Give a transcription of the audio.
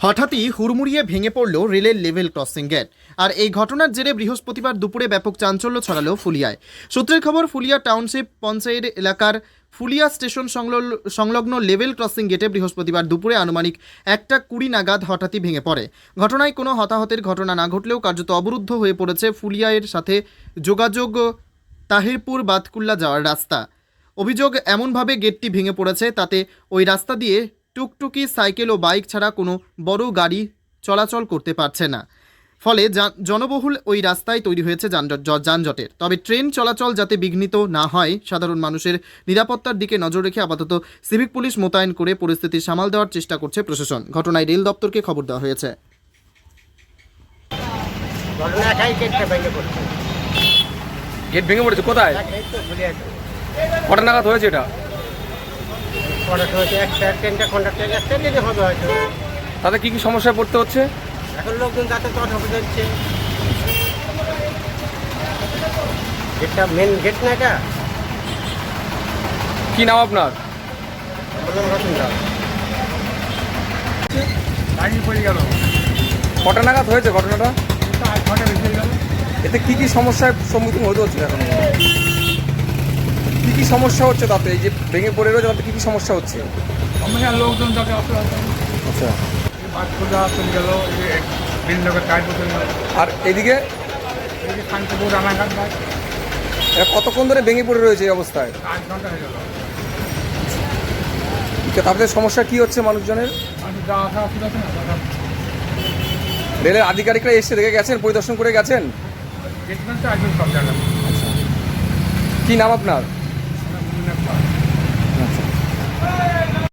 হঠাৎই হুড়মুড়িয়ে ভেঙে পড়ল রেলের লেভেল ক্রসিং গেট আর এই ঘটনার জেরে বৃহস্পতিবার দুপুরে ব্যাপক চাঞ্চল্য ছড়ালো ফুলিয়ায়। সূত্রের খবর, ফুলিয়া টাউনশিপ পঞ্চায়েত এলাকার ফুলিয়া স্টেশন সংলগ্ন- লেভেল ক্রসিং গেটে বৃহস্পতিবার দুপুরে আনুমানিক একটা কুড়ি নাগাদ হঠাৎই ভেঙে পড়ে। ঘটনায় কোনো হতাহতের ঘটনা না ঘটলেও কার্যত অবরুদ্ধ হয়ে পড়েছে ফুলিয়ায়ের সাথে যোগাযোগ তাহিরপুর বাতকুল্লা যাওয়ার রাস্তা। অভিযোগ এমনভাবে গেটটি ভেঙে পড়েছে, তাতে ওই রাস্তা দিয়ে টুকটুকি সাইকেল ও বাইক ছাড়া কোনো বড় গাড়ি চলাচল করতে পারছে না। ফলে জনবহুল ওই রাস্তায় তৈরি হয়েছে যানজট যানজটের। তবে ট্রেন চলাচল যাতে বিঘ্নিত না হয় সাধারণ মানুষের নিরাপত্তার দিকে নজর রেখে আপাতত সিভিক পুলিশ মোতায়েন করে পরিস্থিতি সামাল দেওয়ার চেষ্টা করছে প্রশাসন। ঘটনায় রেল দপ্তরকে খবর দেওয়া হয়েছে। গেট ভেঙে পড়েছে কোথায়? আছে কটা নাগাদ হয়েছে এটা? পড়াশোনা হচ্ছে একটা ট্রেনটা একটা হবে হয়তো। তাতে কি কি সমস্যায় পড়তে হচ্ছে? এখন লোকজন যাতে তো ঢুকে যাচ্ছে গেটটা মেন গেট না এটা? কি নাম আপনার? বললাম রতন রাও লাইন পড়ে গেল। কটা নাগাদ হয়েছে ঘটনাটা? এতে কি কি সমস্যার সম্মুখীন হতে হচ্ছে এখন? কি সমস্যা হচ্ছে তাতে? এই যে ভেঙে পড়ে রয়েছে তাতে কি কি সমস্যা হচ্ছে? আমরা লোকজন আসতে আচ্ছা। চলে গেল কাজ আর এদিকে এই যে শান্তিপুর রানাঘাট এটা কতক্ষণ ধরে ভেঙে পড়ে রয়েছে এই অবস্থায়? আধ ঘণ্টা হয়ে গেল। তাদের সমস্যা কি হচ্ছে মানুষজনের? রেলের আধিকারিকরা এসে দেখে গেছেন পরিদর্শন করে গেছেন? কি নাম আপনার?